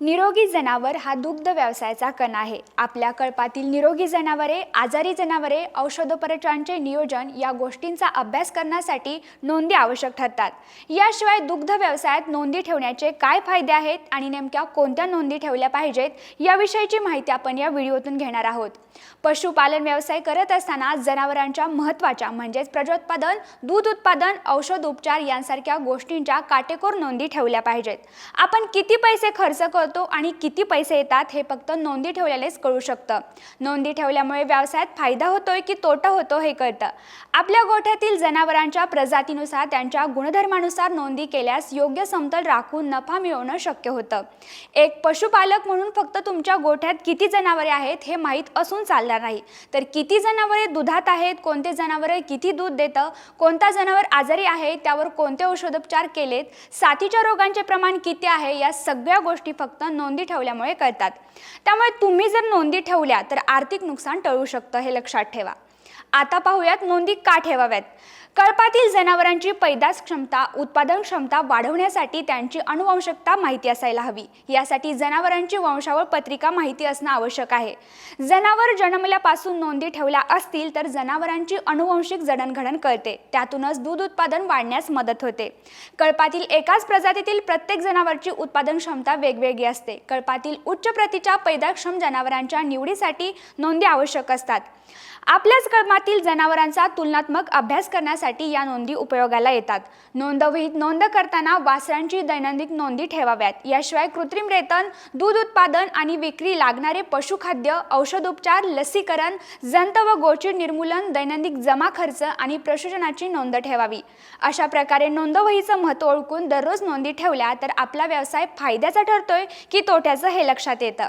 निरोगी जनावर हा दुग्ध व्यवसायाचा कण आहे. आपल्या कळपातील निरोगी जनावरे आजारी जनावरे औषधोपचारांचे नियोजन या गोष्टींचा अभ्यास करण्यासाठी नोंदी आवश्यक ठरतात. याशिवाय दुग्ध व्यवसायात नोंदी ठेवण्याचे काय फायदे आहेत आणि नेमक्या कोणत्या नोंदी ठेवल्या पाहिजेत याविषयीची माहिती आपण या व्हिडिओतून घेणार आहोत. पशुपालन व्यवसाय करत असताना जनावरांच्या महत्त्वाच्या म्हणजेच प्रजोत्पादन दूध उत्पादन औषध उपचार यांसारख्या गोष्टींच्या काटेकोर नोंदी ठेवल्या पाहिजेत. आपण किती पैसे खर्च करतो आणि किती पैसे येतात हे फक्त नोंदी ठेवल्यानेच कळू शकतं. नोंदी ठेवल्यामुळे व्यवसायात फायदा होतोय की तोटा होतो हे कळतं. आपल्या गोठ्यातील जनावरांच्या प्रजातीनुसार त्यांच्या गुणधर्मानुसार नोंदी केल्यास योग्य समतल राखून नफा मिळवणं शक्य होतं. एक पशुपालक म्हणून फक्त तुमच्या गोठ्यात किती जनावरे आहेत हे माहीत असून चालणार नाही. तर किती जनावरे दुधात आहेत कोणते जनावरे किती दूध देतं कोणता जनावर आजारी आहे त्यावर कोणते औषधोपचार केलेत साथीच्या रोगांचे प्रमाण किती आहे या सगळ्या गोष्टी फक्त नोंदी ठेवल्यामुळे कळतात. त्यामुळे तुम्ही जर नोंदी ठेवल्या तर आर्थिक नुकसान टळू शकतं हे लक्षात ठेवा. आता पाहूयात नोंदी का ठेवाव्यात? कळपातील जनावरांची पैदास क्षमता उत्पादन क्षमता वाढवण्यासाठी त्यांची अनुवंशकता माहिती असायला हवी. यासाठी जनावरांची वंशावळ पत्रिका माहिती असणं आवश्यक आहे. जनावर जन्मल्यापासून नोंदी ठेवल्या असतील तर जनावरांची अनुवंशिक जडणघडण कळते. त्यातूनच दूध उत्पादन वाढण्यास मदत होते. कळपातील एकाच प्रजातीतील प्रत्येक जनावरची उत्पादन क्षमता वेगवेगळी असते. कळपातील उच्च प्रतीच्या पैदाक्षम जनावरांच्या निवडीसाठी नोंदी आवश्यक असतात. आपल्याच कळपातील जनावरांचा तुलनात्मक अभ्यास करण्यासाठी या नोंदी उपयोगाला येतात. नोंदवहीत नोंद करताना वासरांची दैनंदिन नोंदी ठेवाव्यात. याशिवाय कृत्रिम रेतन दूध उत्पादन आणि विक्री लागणारे पशुखाद्य औषधोपचार लसीकरण जंत व गोचिड निर्मूलन दैनंदिन जमा खर्च आणि प्रशोजनाची नोंद ठेवावी. अशा प्रकारे नोंदवहीचं महत्त्व ओळखून दररोज नोंदी ठेवल्या तर आपला व्यवसाय फायद्याचा ठरतोय की तोट्याचं हे लक्षात येतं.